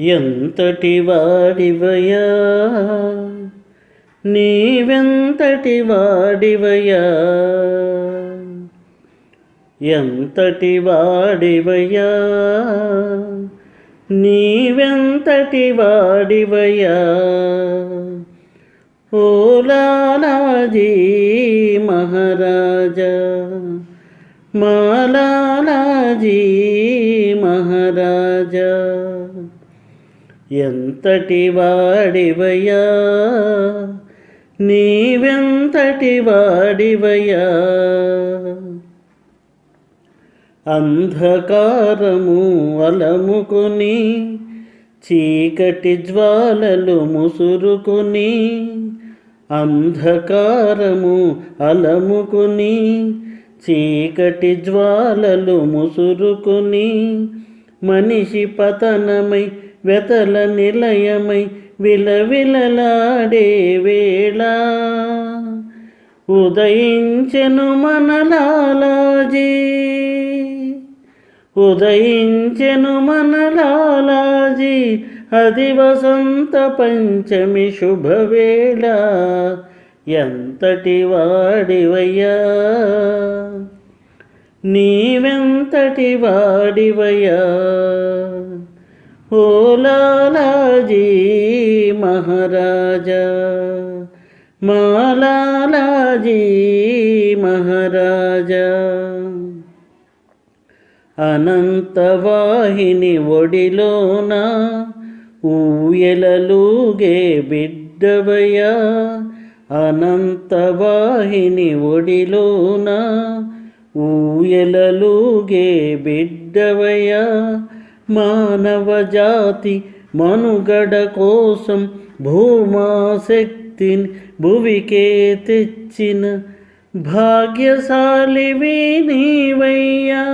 ఎంతటి వాడివయా నీవెంతటి వాడివయా ఎంతటి వాడివయా నీవెంతటి వాడివయా ఓలాలాజీ మహారాజా మాలాలాజీ మహారాజా. ఎంతటి వాడివయ్యా? నీవెంతటి వాడివయ్యా? అంధకారము అలముకుని చీకటి జ్వాలలు ముసురుకుని అంధకారము అలముకుని చీకటి జ్వాలలు ముసురుకుని మనిషి పతనమై వెతల నిలయమై విలవిలలాడే వేళ. ఉదయించెను మనలాలాజీ. ఉదయించెను మనలాలాజీ. అది వసంత పంచమి శుభవేళ. ఎంతటి వాడివయ్యా. నీవెంతటి వాడివయ్యా. ఓలాలాజీ మహారాజా మాలాలాజీ మహారాజా. అనంతవాహిని ఒడిలోన ఊయలలుగే బిడ్డవయ్యా అనంతవాహిని ఒడిలోన ఊయలలుగే బిడ్డవయ్యా మానవ జాతి మనుగడ కోసం భూమాశక్తిని భువికే తెచ్చిన భాగ్యశాలివి నీవయ్యా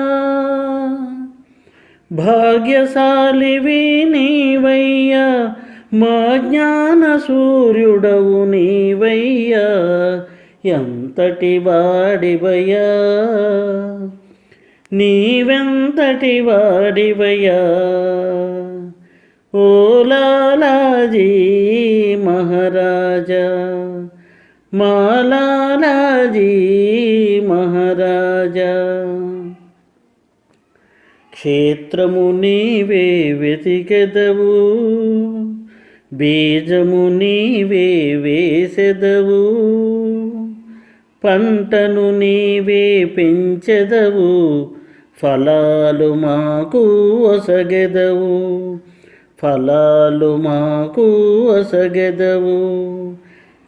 భాగ్యశాలివి నీవయ్యా మా జ్ఞాన సూర్యుడవు నీవయ్యా ఎంతటి వాడివయ్యా. నీవెంతటి వాడివయ్యా? ఓలాలాజీ మహారాజా మాలాలాజీ మహారాజా. క్షేత్రము నీవే వెతికెదవు బీజము నీవే వేసెదవు. పంటను నీవే పెంచెదవు ఫలాలు మాకు ఒసగెదవు. ఫలాలు మాకు ఒసగెదవు.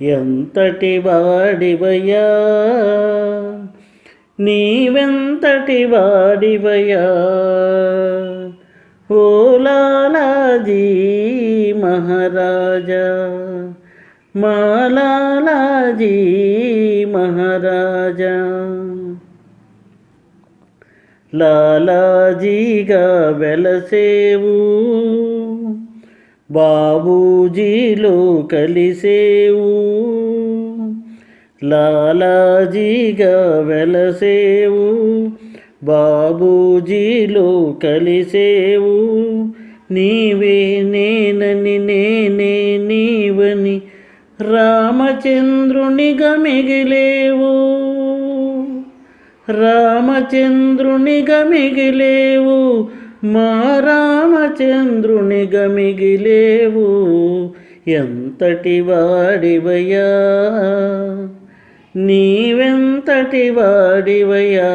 ఎంతటి వాడివయ్యా? నీవెంతటి వాడివయ్యా? ఓలాలాజీ మహారాజా! మాలాలాజీ మహారాజా. లాలాజీగా వెలసేవు బాబూజీలో కలిసేవు. లాలాజీగా వెలసేవు బాబూజీలో కలిసేవు. నీవే నేనని నే రామచంద్రునిగా మిగిలేవు రామచంద్రునిగా మిగిలేవు మా రామచంద్రునిగా మిగిలేవు ఎంతటి వాడివయ్యా? నీవెంతటి వాడివయ్యా?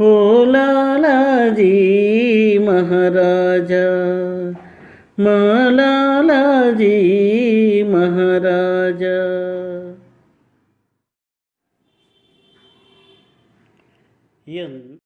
ఓలాలాజీ మహారాజా మాలాలాజీ మహారాజా ఎంత